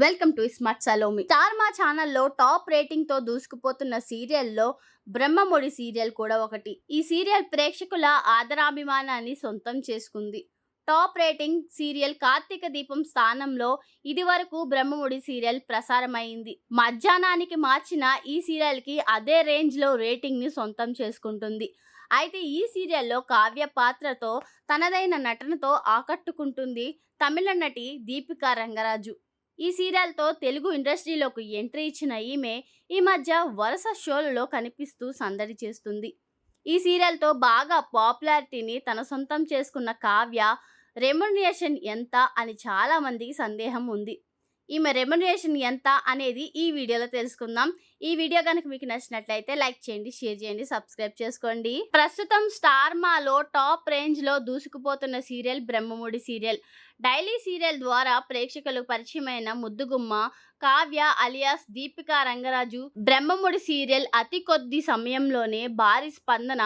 Welcome to smart Salomi. Star Maa ఛానల్లో top రేటింగ్తో దూసుకుపోతున్న సీరియల్లో Brahmamudi serial కూడా ఒకటి. ఈ సీరియల్ ప్రేక్షకుల ఆదరాభిమానాన్ని సొంతం చేసుకుంది. టాప్ రేటింగ్ సీరియల్ కార్తీక దీపం స్థానంలో ఇదివరకు బ్రహ్మముడి సీరియల్ ప్రసారమైంది. మధ్యాహ్నానికి మార్చిన ఈ సీరియల్కి అదే రేంజ్లో రేటింగ్ని సొంతం చేసుకుంటుంది. అయితే ఈ సీరియల్లో కావ్య పాత్రతో తనదైన నటనతో ఆకట్టుకుంటుంది తమిళ నటి దీపికా రంగరాజు. ఈ సీరియల్తో తెలుగు ఇండస్ట్రీలోకి ఎంట్రీ ఇచ్చిన ఈమె ఈ మధ్య వరుస షోలలో కనిపిస్తూ సందడి చేస్తుంది. ఈ సీరియల్తో బాగా పాపులారిటీని తన సొంతం చేసుకున్న కావ్య రెమ్యునరేషన్ ఎంత అని చాలా మందికి సందేహం ఉంది. ఈమె రెమ్యునరేషన్ ఎంత అనేది ఈ వీడియోలో తెలుసుకుందాం. ఈ వీడియో కనుక మీకు నచ్చినట్లయితే లైక్ చేయండి షేర్ చేయండి సబ్స్క్రైబ్ చేసుకోండి. ప్రస్తుతం స్టార్ మాలో టాప్ రేంజ్లో దూసుకుపోతున్న serial Brahmamudi serial. Daily serial ద్వారా ప్రేక్షకులకు పరిచయమైన ముద్దుగుమ్మ కావ్య అలియాస్ దీపికా రంగరాజు బ్రహ్మముడి సీరియల్ అతి కొద్ది సమయంలోనే భారీ స్పందన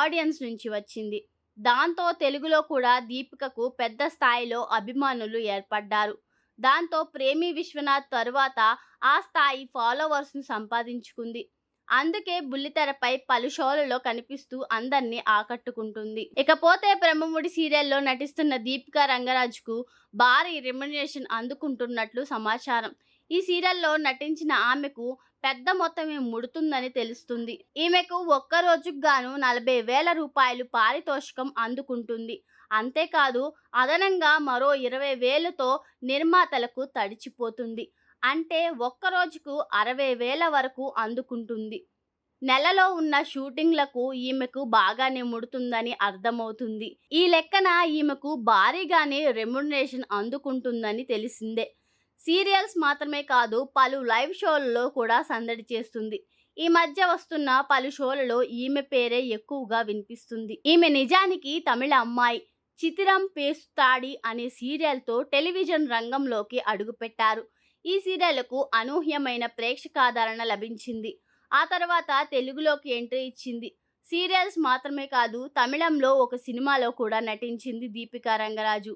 ఆడియన్స్ నుంచి వచ్చింది. దాంతో తెలుగులో కూడా దీపికకు పెద్ద స్థాయిలో అభిమానులు ఏర్పడ్డారు. దాంతో ప్రేమి విశ్వనాథ్ తరువాత ఆ స్థాయి ఫాలోవర్స్ను సంపాదించుకుంది. అందుకే బుల్లితెరపై పలు షోలలో కనిపిస్తూ అందరినీ ఆకట్టుకుంటుంది. ఇకపోతే బ్రహ్మముడి సీరియల్లో నటిస్తున్న దీపికా రంగరాజుకు భారీ రెమ్యునరేషన్ అందుకుంటున్నట్లు సమాచారం. ఈ సీరియల్లో నటించిన ఆమెకు పెద్ద మొత్తమే ముడుతుందని తెలుస్తుంది. ఈమెకు ఒక్క రోజుకు గాను నలభై వేల రూపాయలు పారితోషికం అందుకుంటుంది. అంతేకాదు అదనంగా మరో ఇరవై వేలతో నిర్మాతలకు తడిచిపోతుంది. అంటే ఒక్క రోజుకు అరవై వేల వరకు అందుకుంటుంది. నెలలో ఉన్న షూటింగ్లకు ఈమెకు బాగానే ముడుతుందని అర్థమవుతుంది. ఈ లెక్కన ఈమెకు భారీగానే రెమ్యునరేషన్ అందుకుంటుందని తెలిసిందే. సీరియల్స్ మాత్రమే కాదు పలు లైవ్ షోలలో కూడా సందడి చేస్తుంది. ఈ మధ్య వస్తున్న పలు షోలలో ఈమె పేరే ఎక్కువగా వినిపిస్తుంది. ఈమె నిజానికి తమిళ అమ్మాయి. చితిరం పేస్తాడి అనే సీరియల్తో టెలివిజన్ రంగంలోకి అడుగుపెట్టారు. ఈ సీరియల్కు అనూహ్యమైన ప్రేక్షకాదరణ లభించింది. ఆ తర్వాత తెలుగులోకి ఎంట్రీ ఇచ్చింది. సీరియల్స్ మాత్రమే కాదు తమిళంలో ఒక సినిమాలో కూడా నటించింది దీపికా రంగరాజు.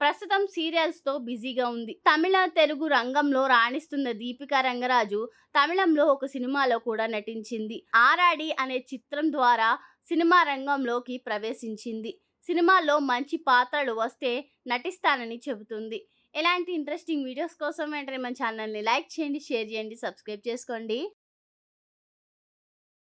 ప్రస్తుతం సీరియల్స్తో బిజీగా ఉంది. తమిళ తెలుగు రంగంలో రాణిస్తున్న దీపికా రంగరాజు తమిళంలో ఒక సినిమాలో కూడా నటించింది. ఆరాడి అనే చిత్రం ద్వారా సినిమా రంగంలోకి ప్రవేశించింది. సినిమాలో మంచి పాత్రలు వస్తే నటిస్తానని చెబుతుంది. ఇలాంటి ఇంట్రెస్టింగ్ వీడియోస్ కోసం వెంటనే మన ఛానల్ని లైక్ చేయండి షేర్ చేయండి సబ్స్క్రైబ్ చేసుకోండి.